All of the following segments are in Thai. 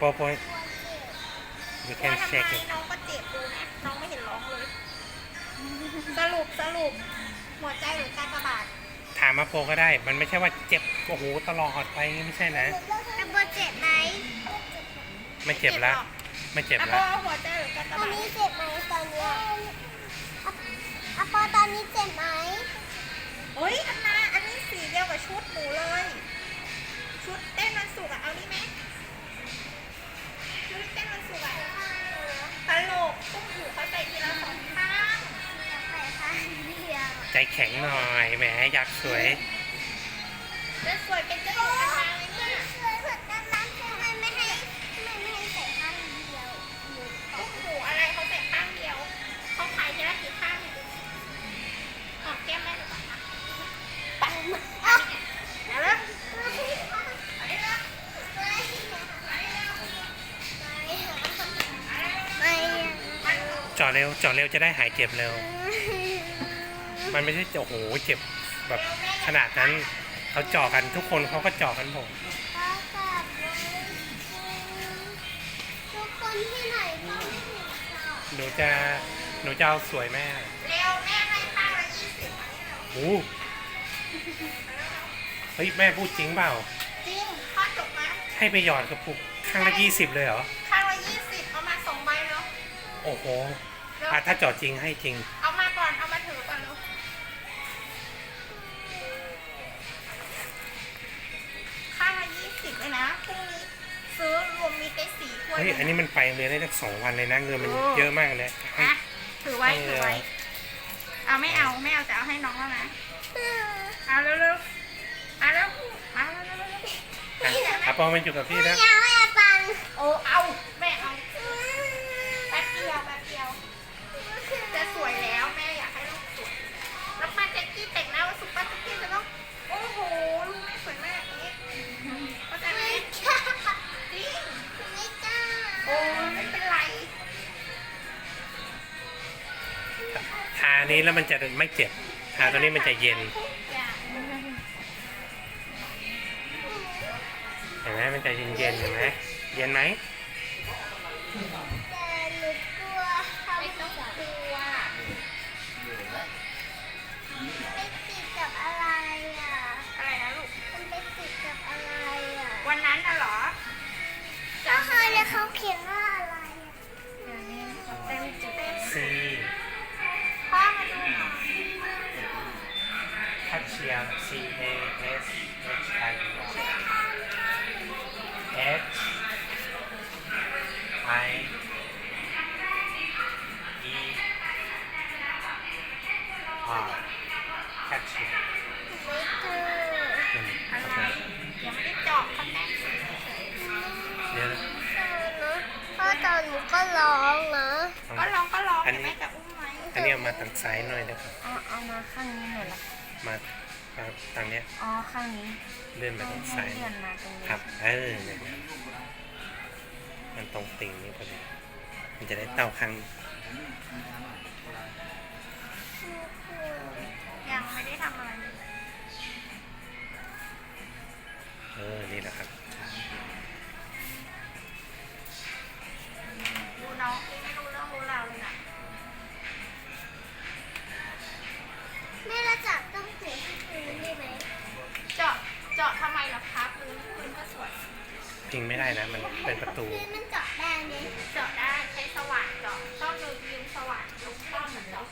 four point you ว่า can ทำไม check it น้องก็เจ็บดูนะน้องไม่เห็นร้องเลย สรุปสรุปหัวใจหรือการกระบาดถามมาโปก็ได้ มันไม่ใช่ว่าเจ็บโอ้โหตลอดไปไม่ใช่นะกระโบเจ็บไหมไม่เจ็บละไม่เจ็บกระโบละหัวใจหรือการกระตอนบาดนี้เจ็บไหมตอนเนี้ยอะอะปอตอนนี้เจ็บไหม โอ้ยอันนา แข็งหน่อยแหมอยากสวย จะสวยเป็นเจ้าหญิงอันนาเลยเนี่ยช่วยเพื่อนกันนะทำไมไม่ให้ไม่ไม่ให้ใส่ข้างเดียวหนูตุ้มหูอะไรเขาใส่ข้างเดียวเขาขายทีละกี่ข้างเนี่ยหอมแก้มได้หรือเปล่าคะปังเอาเอาเลยเอาเลยนะไม่เจาะเร็วจาะเร็วจะได้หายเจ็บเร็ว มันไม่ใช่โอ้โหเจ็บแบบขนาดนั้นเขาเจาะกันทุกคนเขาก็เจาะกันผมทุกคนที่ไหนก็ไม่เห็นเราหนูจะหนูจะเอาสวยแม่เร็วแม่ให้ข้างละยี่สิบโอ้เฮ้ยแม่พูดจริงเปล่า จริงข้อจบมาให้ไปหยอดกระปุกข้างละยี่สิบเลยเหรอข้างละยี่สิบเอามาสองใบเนาะโอ้โหอะถ้าเจาะจริงให้จริง เฮ้ยอันนี้มันไปโรงเรียนได้ตั้งสองวันเลยนะเงินมันโอ้เยอะมากเลยให้อะถือไว้ให้ถือไว้ เอาไม่เอาไม่เอาจะเอาให้น้องแล้วนะเอาเร็วๆเอาเร็วเอาเร็วๆเร็วอะอาปอมันอยู่กับพี่นะอยากให้อาปังๆโอ้เอาแม่เอา นี้แล้วมันจะไม่เจ็บทาตัวนี้มันจะเย็นทุกอย่างเห็นไหมมันจะเย็นเย็นๆเห็นไหมเย็นไหมแต่หนูกลัวเขาไม่ต้องกลัวไปติดกับอะไรอะอะไรนะลูกมันไปติดกับอะไรอะวันนั้นน่ะเหรอก็เคยเลยเขาเขียนว่าอะไรอะเ C A S H I H I E R ทัชเชียร์ไม่เจออะไรยังไม่ได้เจาะเขาแต่งสีเฉยเดี๋ยวนะพ่อตอนหนูก็ร้องนะๆก็ลองก็ลองอันเห็นไหมนี้จะอุ้มไหมอันนี้เอามาทางซ้ายหน่อยนะครับ เอาเอามาข้างนี้หน่อยละมา ทางเนี้ยอ๋อข้างนี้เลื่อนมาให้ทางให้ซ้ายเลื่อนมาตรงนี้ครับเออเนี่ยนะมันตรงติ่งนี้พอดีมันจะได้เต้าข้างยังไม่ได้ทำอะไร พิงไม่ได้นะ มันเป็นประตูมันเจาะได้ไหมเจาะได้ใช้สว่านเจาะต้องดูยืมสว่านยกต้องเหมือนเจาะ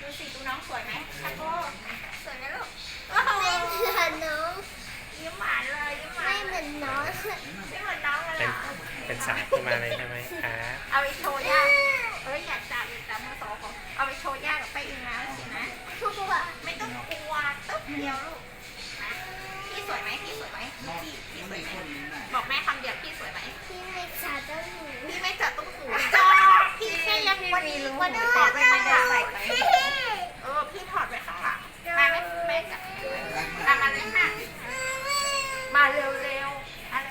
ดูสิดูน้องสวยไหมคะโก้สวยไหมลูกโอ้โหไม่เหมือนน้องยิ้มหวานเลยยิ้มหวาไม่นเหมือนน้องไม่เหมือนน้องเลยเป็น เหรอเป็นสายขึ้นมาเลยใช่ไหมครับเอาไปโชว์ย่าเอ้ยอยากจับอยากจับมือสองของเอาไปโชว์ย่ากับไปาอิงนะสินะ ทุกคนไม่ต้องกลัวตึ๊บเดียวลูก สวยไหมพี่สวยไหมพี่พี่สวยไหมบอกแม่คำเดียวพี่สวยไหมที่ไม่จับต้องหนูพี่ไม่จัดตุ้งหูจอพี่แค่ยังวันนี้วันนี้ถอดไปข้างหลังเออพี่ถอดไปข้างหลังมาไม่แม่จับตามมาเลยค่ะมาเร็วๆอะไร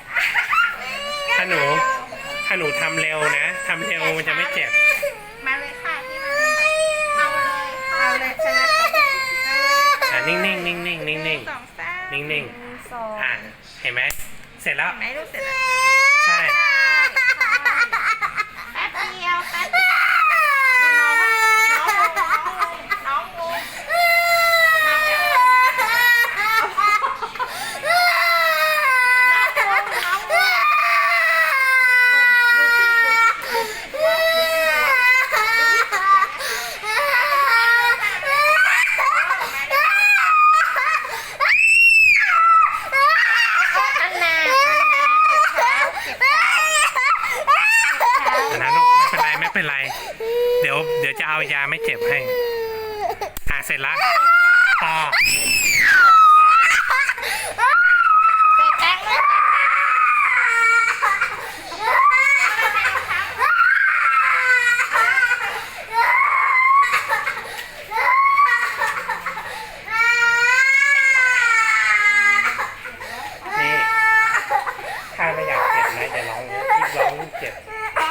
ถ้าหนูถ้าหนูทำเร็วนะทำเร็วมันจะไม่เจ็บมาเลยค่ะพี่มาเลยเอาเลยเอาเลยใช่ไหมอะนิ่งๆนิ่งๆนิ่งๆนิ่งสองสามๆนิ่งหนึ่งสองๆ อะเห็นไหมเสร็จแล้ว ไหนลูกเสร็จแล้วเใช่ แป๊บเดียวแป๊บเดียวดูน้องน้องงงน้องงงน้องงงน้องงง อันนาอันนาเก็บเท้าเก็บเท้า อันนั้นลูกไม่เป็นไรไม่เป็นไร เดี๋ยวเดี๋ยวจะ เอายาไม่เจ็บให้ อะเสร็จละต่อเก็บแป้งเลยนี่ถ้าไม่อยากเจ็บนะอย่าร้องยิ่งร้องเจ็บ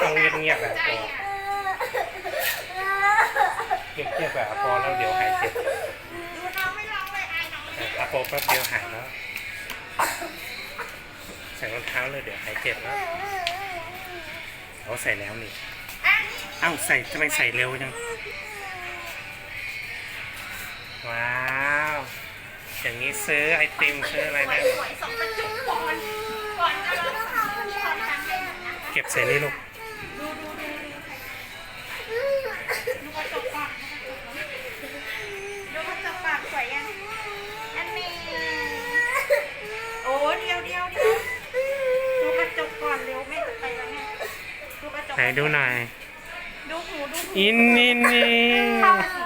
ต้องเงียบๆแบบใจ พออะเงียบบๆแบบพอแล้วเดี๋ยวหายเจ็บดูน้องไม่ร้องเลยอายน้องอะอโปแป๊บเดียวหายแล้วใส่รองเท้าเลยเดี๋ยวหายเจ็บแล้วเอาใส่แล้วนี่เอ้าใส่ทำไมใส่เร็วจังว้าวอย่างนี้ซื้อไอติมซื้ออะไรได้ สวยส่งกระจุกก่อนก่อนจะรับสาวที่เราทำให้นะคะ เก็บใส่นี่ลูก ดูกระจกไหนดูหน่อย ดูหูดูหูอินนินนี่ เข้าสี